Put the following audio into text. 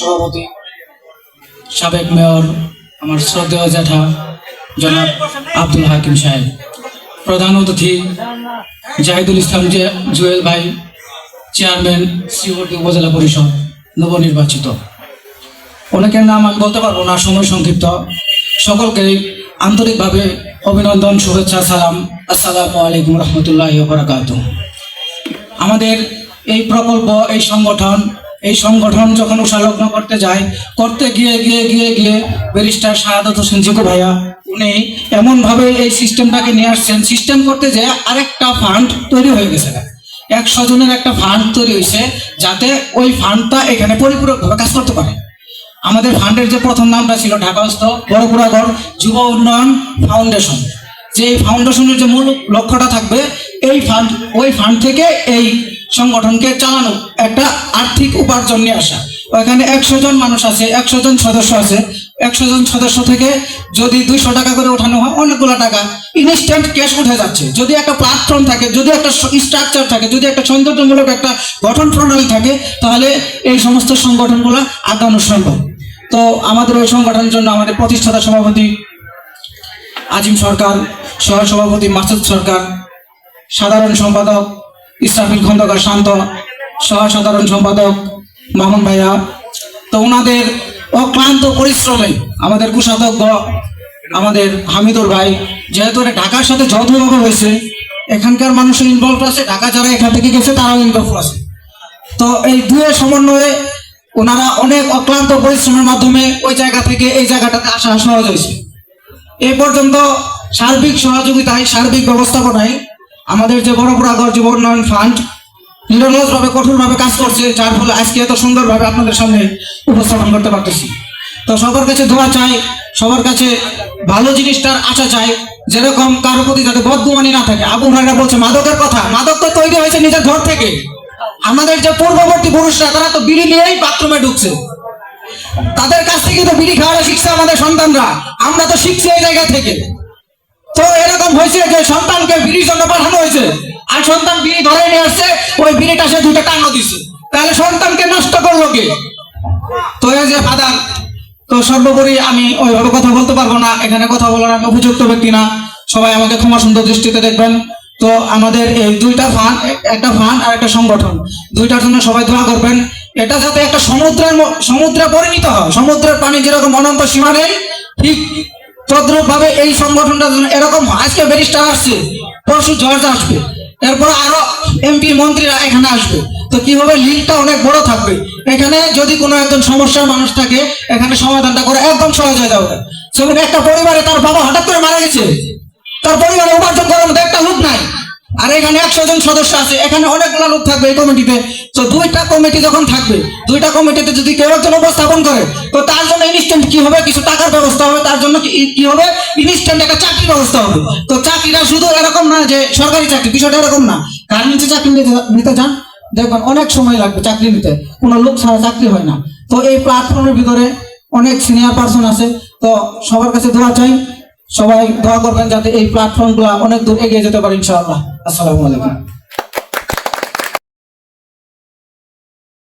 সভাপতি, সাবেক মেয়র আমার শ্রদ্ধেয় জ্যাঠা জনাব আব্দুল হাকিম সাহেব, প্রধান অতিথি জাহিদুল ইসলাম জুয়েল ভাই, চেয়ারম্যান শ্রীবর্তী উপজেলা পরিষদ নবনির্বাচিত। অনেকের নাম আমি বলতে পারব না, সময় সংক্ষিপ্ত। সকলকে আন্তরিকভাবে অভিনন্দন, শুভেচ্ছা, সালাম। আসসালামু আলাইকুম রহমতুল্লাহ বরাকাত আমাদের এই প্রকল্প, এই সংগঠন এই সংগঠন যখন উষালগ্ন করতে যায়, করতে গিয়ে গিয়ে গিয়ে গিয়ে ব্যারিস্টার শাহাদত হোসেন জিকু ভাইয়া, উনি এমনভাবে এই সিস্টেমটাকে নিয়ে আসছেন, সিস্টেম করতে যে আরেকটা ফান্ড তৈরি হয়ে গেছে। একশো জনের একটা ফান্ড তৈরি হয়েছে, যাতে ওই ফান্ডটা এখানে পরিপূরকভাবে কাজ করতে পারে। আমাদের ফান্ডের যে প্রথম নামটা ছিল ঢাকাস্থ বড়পুরাগড় যুব উন্নয়ন ফাউন্ডেশন। যে এই ফাউন্ডেশনের যে মূল লক্ষ্যটা থাকবে, এই ফান্ড ওই ফান্ড থেকে এই সংগঠনকে চালানো, একটা আর্থিক উপার্জন নিয়ে আসা। ওখানে একশো জন মানুষ আছে, একশো জন সদস্য আছে। একশো জন সদস্য থেকে যদি দুইশো টাকা করে ওঠানো হয়, অনেকগুলো টাকা ইনস্ট্যান্ট ক্যাশ উঠে যাচ্ছে। যদি একটা প্ল্যাটফর্ম থাকে, যদি একটা স্ট্রাকচার থাকে, যদি একটা সৌন্দর্যমূলক একটা গঠন প্রণালী থাকে, তাহলে এই সমস্ত সংগঠনগুলো আগানো সম্ভব। তো আমাদের ওই সংগঠনের জন্য আমাদের প্রতিষ্ঠাতা সভাপতি আজিম সরকার সহ সভাপতি মাসুদ সরকার, সাধারণ সম্পাদক ইসরাফিল খন্দকার শান্ত সহ সাধারণ সম্পাদক মামুন ভাইয়া। তো ওনাদের অক্লান্ত পরিশ্রমে আমাদের কোষাধ্যক্ষ আমাদের হামিদুর ভাই, যেহেতু এটা ঢাকার সাথে যৌথভাবে হয়েছে, এখানকার মানুষের ইনভলভ আছে, ঢাকা যারা এখান থেকে গেছে, তারাও ইনভলভ আছে। তো এই দুয়ের সমন্বয়ে ওনারা অনেক অক্লান্ত পরিশ্রমের মাধ্যমে ওই জায়গা থেকে এই জায়গাটাতে আসা সহজ হয়েছে। এ পর্যন্ত সার্বিক সহযোগিতায়, সার্বিক ব্যবস্থাপনায় আমাদের যে বড় বড়াগড় যুব উন্নয়ন ফান্ড নিরলসভাবে, কঠোরভাবে কাজ করছে, যার ফলে আজকে এত সুন্দরভাবে আপনাদের সামনে উপস্থাপন করতে পারতেছি। তো সবার কাছে ধোয়া চাই, সবার কাছে ভালো জিনিসটার আশা চাই, যেরকম কারও প্রতি যাতে বদগুমানি না থাকে। আবু ভাইরা বলছে, মাদকের কথা, মাদক তো তৈরি হয়েছে নিজের ঘর থেকে। আমাদের যে পূর্ববর্তী পুরুষরা, তারা তো বিড়ি নিয়েই বাথরুমে ঢুকছে। তাদের কাছ থেকে তো বিড়ি খাওয়ানো শিখছে আমাদের সন্তানরা। আমরা তো শিখছি এই জায়গা থেকে। তো এরকম হয়েছে যে সন্তানকে বিড়ির জন্য পাঠানো হয়েছে। আর সন্তান বিড়ি ধরে নিয়ে আসছে, ওই বিড়িটা সে দুটো টাঙ্গ দিছে। তাহলে সন্তানকে নষ্ট করল কে? তো এই যে ফাদার, তো সর্বোপরি আমি ওইভাবে কথা বলতে পারব না, এখানে কথা বলার আমি উপযুক্ত ব্যক্তি না। সবাই আমাকে ক্ষমা সুন্দর দৃষ্টিতে দেখবেন। তো আমাদের এই দুইটা ফান্ড একটা ফান্ড আর একটা সংগঠন, দুইটার জন্য সবাই দোয়া করবেন। এটা যাতে একটা সমুদ্রের সমুদ্রে পরিণত হয়। সমুদ্রের পানি যেরকম অনন্ত সীমা নেই, ঠিক তদ্রুপ ভাবে এই সংগঠনটা এরকম আজকে ব্যারিস্টার আসছে, পরশু জর্জ আসবে, এরপর আরও এমপি মন্ত্রীরা এখানে আসবে। তো কি হবে লিঙ্কটা অনেক বড় থাকবে? এখানে যদি কোনো একজন সমস্যার মানুষ থাকে, এখানে সমাধানটা করে একদম সহজ হয়ে যাবে। সেখানে একটা পরিবারে তার বাবা হঠাৎ করে মারা গেছে, তার পরিবারে উপার্জন করার মধ্যে একটা লোক নাই। এখানে একশো জন সদস্য আছে, এখানে অনেকগুলো লোক থাকবে এই কমিটিতে। তো দুইটা কমিটি যখন থাকবে, দুইটা কমিটিতে যদি কেউ একজন উপস্থাপন করে, তো তার জন্য ইনস্ট্যান্ট কি হবে? কিছু টাকার ব্যবস্থা হবে, তার জন্য কি হবে? ইনস্ট্যান্ট একটা চাকরির ব্যবস্থা হবে। তো চাকরিটা শুধু এরকম না যে সরকারি চাকরি, বিষয়টা এরকম না। গার্মেন্টসে চাকরি নিতে যান? দেখবেন অনেক সময় লাগবে চাকরি নিতে। কোনো লোক ছাড়া চাকরি হয় না। তো এই প্ল্যাটফর্মের ভিতরে অনেক সিনিয়র পার্সন আছে। তো সবার কাছে দোয়া চাই। সবাই দোয়া করবেন যাতে এই প্ল্যাটফর্মগুলো অনেক দূর এগিয়ে যেতে পারে, ইনশাআল্লাহ। আসসালামু আলাইকুম।